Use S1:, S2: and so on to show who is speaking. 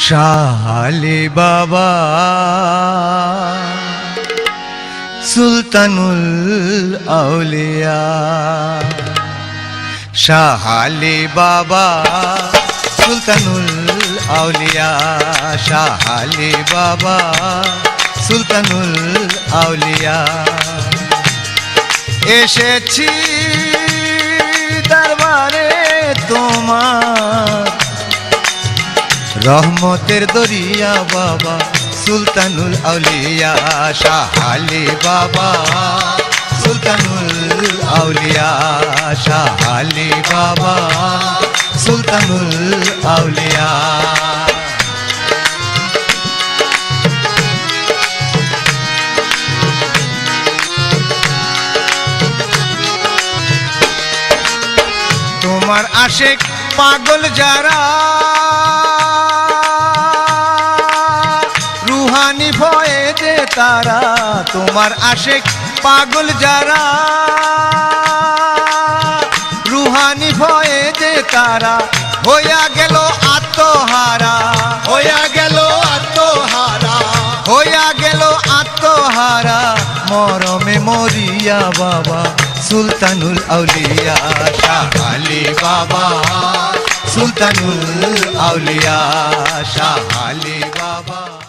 S1: শাহালি বাবা। সুলতানুল আউলিয়া। শাহালি বাবা। সুলতানুল আউলিয়া। শাহালি বাবা। সুলতানুল আউলিয়া। এসেছি রহমতের দরিয়া বাবা, সুলতানুল আউলিয়া শাহালি বাবা। সুলতানুল আউলিয়া শাহালি বাবা। সুলতানুল আউলিয়া। তোমার আশেক পাগল যারা ভয়ে যে তারা তোমার আশেক পাগল যারা। রুহানি ভয়ে যে তারা হইয়া গেল আত্মহারা।
S2: হইয়া গেল আত্মহারা।
S1: হইয়া গেল আত্মহারা। মরমে মরিয়া বাবা সুলতানুল আউলিয়া শাহ আলী বাবা। সুলতানুল আউলিয়া শাহ আলী বাবা।